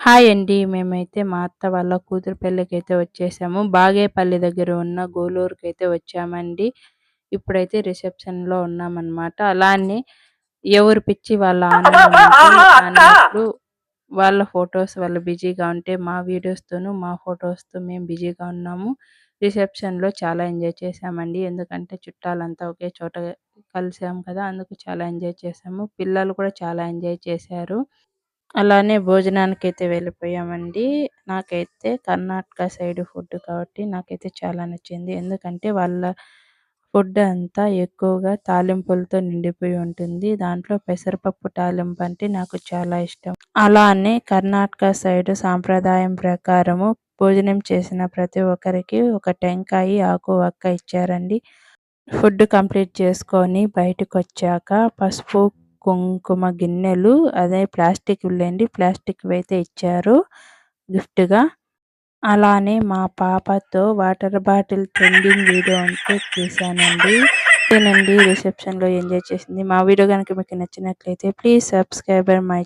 Hi అండి. మేమైతే మా అత్త వాళ్ళ కూతురు పెళ్ళికి అయితే వచ్చేసాము. బాగేపల్లి దగ్గర ఉన్న గోలూరుకైతే వచ్చామండి. ఇప్పుడైతే రిసెప్షన్‌లో ఉన్నామన్నమాట అలానే ఎవరు పిచ్చి వాళ్ళ ఆనందం అన్నట్లు వాళ్ళ ఫొటోస్ వాళ్ళు బిజీగా ఉంటే, మా వీడియోస్తోనూ మా ఫొటోస్తో మేము బిజీగా ఉన్నాము. రిసెప్షన్‌లో చాలా ఎంజాయ్ చేసామండి ఎందుకంటే చుట్టాలంతా ఒకే చోట కలిసాం కదా! అందుకు చాలా ఎంజాయ్ చేసాము పిల్లలు కూడా చాలా ఎంజాయ్ చేశారు. అలానే భోజనానికైతే వెళ్ళిపోయామండి. నాకైతే కర్ణాటక సైడ్ ఫుడ్ కాబట్టి నాకైతే చాలా నచ్చింది. ఎందుకంటే వాళ్ళ ఫుడ్ అంతా ఎక్కువగా తాలింపులతో నిండిపోయి ఉంటుంది. దాంట్లో పెసరపప్పు తాలింపు అంటే నాకు చాలా ఇష్టం. అలానే కర్ణాటక సైడ్ సాంప్రదాయం ప్రకారము భోజనం చేసిన ప్రతి ఒక్కరికి ఒక టెంకాయ, ఆకు, వక్క ఇచ్చారండి. ఫుడ్ కంప్లీట్ చేసుకొని బయటకొచ్చాక పసుపు, కుంకుమ గిన్నెలు అదే ప్లాస్టిక్ లేండి ప్లాస్టిక్ అయితే ఇచ్చారు గిఫ్ట్‌గా. అలానే మా పాపతో వాటర్ బాటిల్ ట్రెండింగ్ వీడియో అంటూ తీశానండి. రిసెప్షన్ రిసెప్షన్‌లో ఎంజాయ్ చేసింది. మా వీడియో కనుక మీకు నచ్చినట్లయితే ప్లీజ్ సబ్స్క్రైబర్ మై